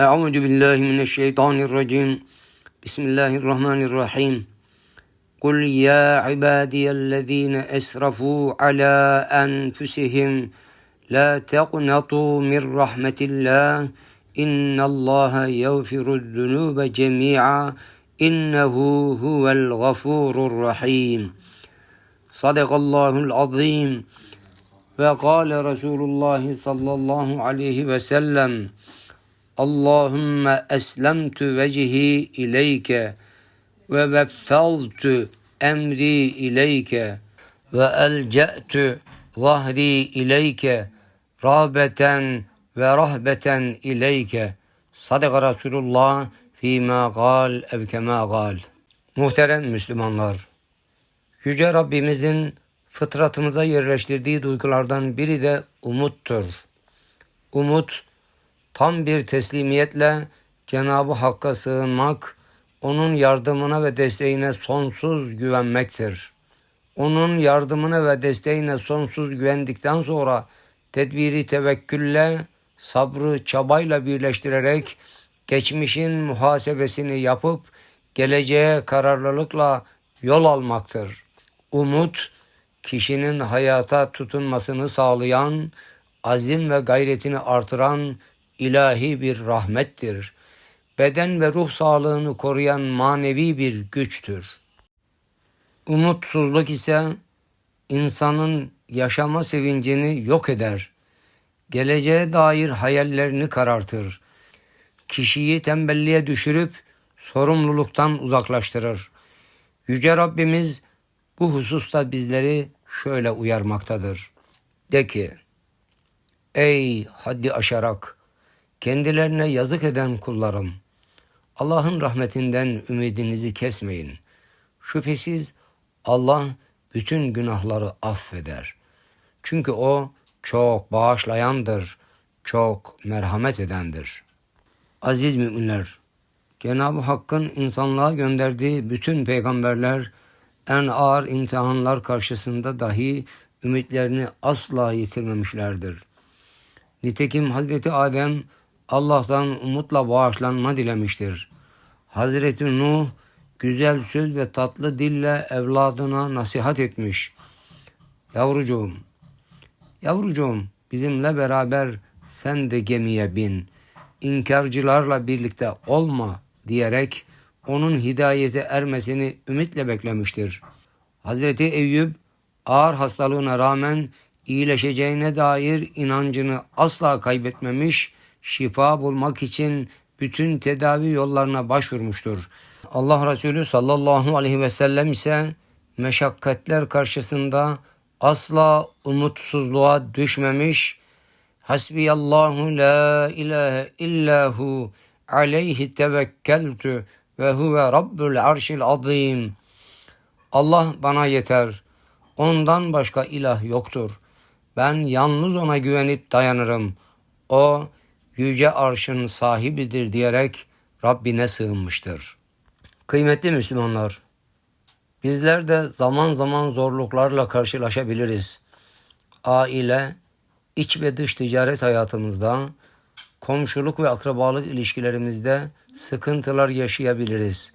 أعوذ بالله من الشيطان الرجيم. بسم الله الرحمن الرحيم. قل يا عبادي الذين أسرفوا على أنفسهم لا تقنطوا من رحمة الله. إن الله يغفر الذنوب جميعا. إنه هو الغفور الرحيم. صدق الله العظيم. وقال رسول الله صلى الله عليه وسلم Allahümme eslemtü vecihi ileyke ve veffaltü emri ileyke ve elce'tü zahri ileyke rağbeten ve rahbeten ileyke. Sadaka Resulullah fîmâ gâl evkemâ gâl. Muhterem Müslümanlar, Yüce Rabbimizin fıtratımıza yerleştirdiği duygulardan biri de umuttur. Umut, tam bir teslimiyetle Cenab-ı Hakk'a sığınmak, onun yardımına ve desteğine sonsuz güvenmektir. Onun yardımına ve desteğine sonsuz güvendikten sonra tedbiri tevekkülle, sabrı çabayla birleştirerek geçmişin muhasebesini yapıp geleceğe kararlılıkla yol almaktır. Umut, kişinin hayata tutunmasını sağlayan, azim ve gayretini artıran ilahi bir rahmettir. Beden ve ruh sağlığını koruyan manevi bir güçtür. Umutsuzluk ise insanın yaşama sevincini yok eder. Geleceğe dair hayallerini karartır. Kişiyi tembelliğe düşürüp sorumluluktan uzaklaştırır. Yüce Rabbimiz bu hususta bizleri şöyle uyarmaktadır. De ki, ey haddi aşarak kendilerine yazık eden kullarım, Allah'ın rahmetinden ümidinizi kesmeyin. Şüphesiz Allah bütün günahları affeder. Çünkü o çok bağışlayandır, çok merhamet edendir. Aziz müminler, Cenab-ı Hakk'ın insanlığa gönderdiği bütün peygamberler en ağır imtihanlar karşısında dahi ümitlerini asla yitirmemişlerdir. Nitekim Hazreti Adem Allah'tan umutla bağışlanma dilemiştir. Hazreti Nuh güzel söz ve tatlı dille evladına nasihat etmiş. Yavrucuğum, yavrucuğum bizimle beraber sen de gemiye bin. İnkarcılarla birlikte olma diyerek onun hidayete ermesini ümitle beklemiştir. Hazreti Eyüp ağır hastalığına rağmen iyileşeceğine dair inancını asla kaybetmemiş, şifa bulmak için bütün tedavi yollarına başvurmuştur. Allah Resulü sallallahu aleyhi ve sellem ise meşakkatler karşısında asla umutsuzluğa düşmemiş, Hasbiyallahu la ilahe illahu aleyhi tevekkeltü ve huve rabbul arşil azim. Allah bana yeter. Ondan başka ilah yoktur. Ben yalnız ona güvenip dayanırım. O yüce arşın sahibidir diyerek Rabbine sığınmıştır. Kıymetli Müslümanlar, bizler de zaman zaman zorluklarla karşılaşabiliriz. Aile, iç ve dış ticaret hayatımızda, komşuluk ve akrabalık ilişkilerimizde sıkıntılar yaşayabiliriz.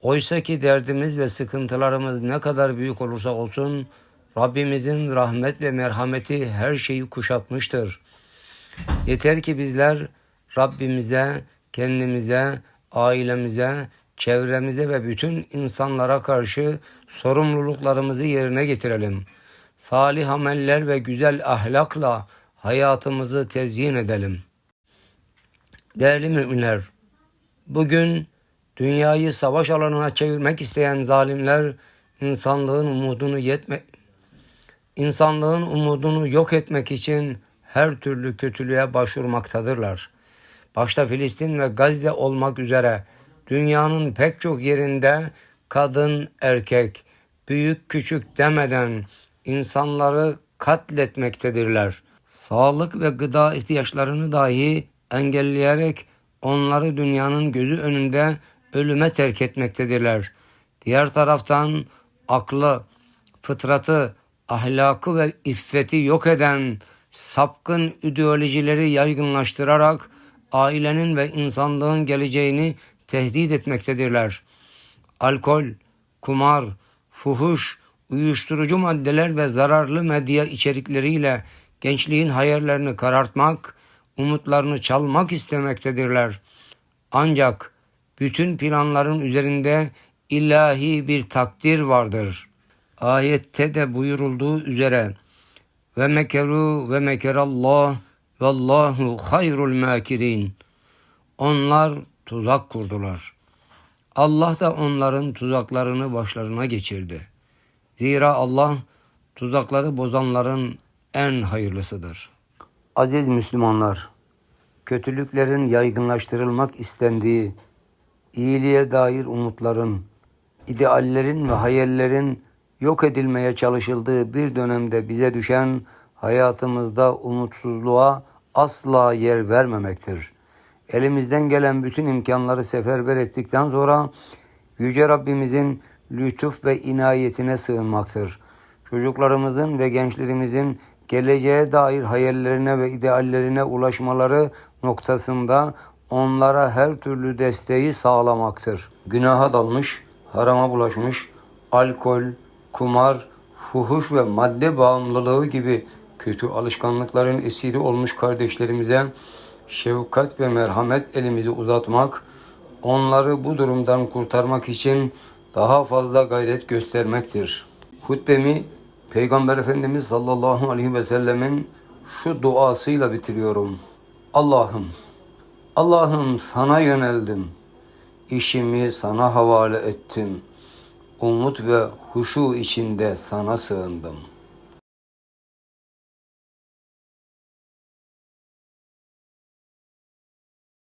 Oysa ki derdimiz ve sıkıntılarımız ne kadar büyük olursa olsun Rabbimizin rahmet ve merhameti her şeyi kuşatmıştır. Yeter ki bizler Rabbimize, kendimize, ailemize, çevremize ve bütün insanlara karşı sorumluluklarımızı yerine getirelim. Salih ameller ve güzel ahlakla hayatımızı tezyin edelim. Değerli müminler, bugün dünyayı savaş alanına çevirmek isteyen zalimler insanlığın umudunu yetme insanlığın umudunu yok etmek için her türlü kötülüğe başvurmaktadırlar. Başta Filistin ve Gazze olmak üzere dünyanın pek çok yerinde kadın, erkek, büyük küçük demeden insanları katletmektedirler. Sağlık ve gıda ihtiyaçlarını dahi engelleyerek onları dünyanın gözü önünde ölüme terk etmektedirler. Diğer taraftan aklı, fıtratı, ahlakı ve iffeti yok eden sapkın ideolojileri yaygınlaştırarak ailenin ve insanlığın geleceğini tehdit etmektedirler. Alkol, kumar, fuhuş, uyuşturucu maddeler ve zararlı medya içerikleriyle gençliğin hayallerini karartmak, umutlarını çalmak istemektedirler. Ancak bütün planların üzerinde ilahi bir takdir vardır. Ayette de buyurulduğu üzere ve mekeru ve mekerallah vallahu hayrul makirin. Onlar tuzak kurdular. Allah da onların tuzaklarını başlarına geçirdi. Zira Allah tuzakları bozanların en hayırlısıdır. Aziz Müslümanlar, kötülüklerin yaygınlaştırılmak istendiği, iyiliğe dair umutların, ideallerin ve hayallerin yok edilmeye çalışıldığı bir dönemde bize düşen hayatımızda umutsuzluğa asla yer vermemektir. Elimizden gelen bütün imkanları seferber ettikten sonra Yüce Rabbimizin lütuf ve inayetine sığınmaktır. Çocuklarımızın ve gençlerimizin geleceğe dair hayallerine ve ideallerine ulaşmaları noktasında onlara her türlü desteği sağlamaktır. Günaha dalmış, harama bulaşmış, alkol, kumar, fuhuş ve madde bağımlılığı gibi kötü alışkanlıkların esiri olmuş kardeşlerimize şefkat ve merhamet elimizi uzatmak, onları bu durumdan kurtarmak için daha fazla gayret göstermektir. Hutbemi Peygamber Efendimiz sallallahu aleyhi ve sellemin şu duasıyla bitiriyorum. Allah'ım, Allah'ım sana yöneldim. İşimi sana havale ettim. Umut ve huşu içinde sana sığındım.''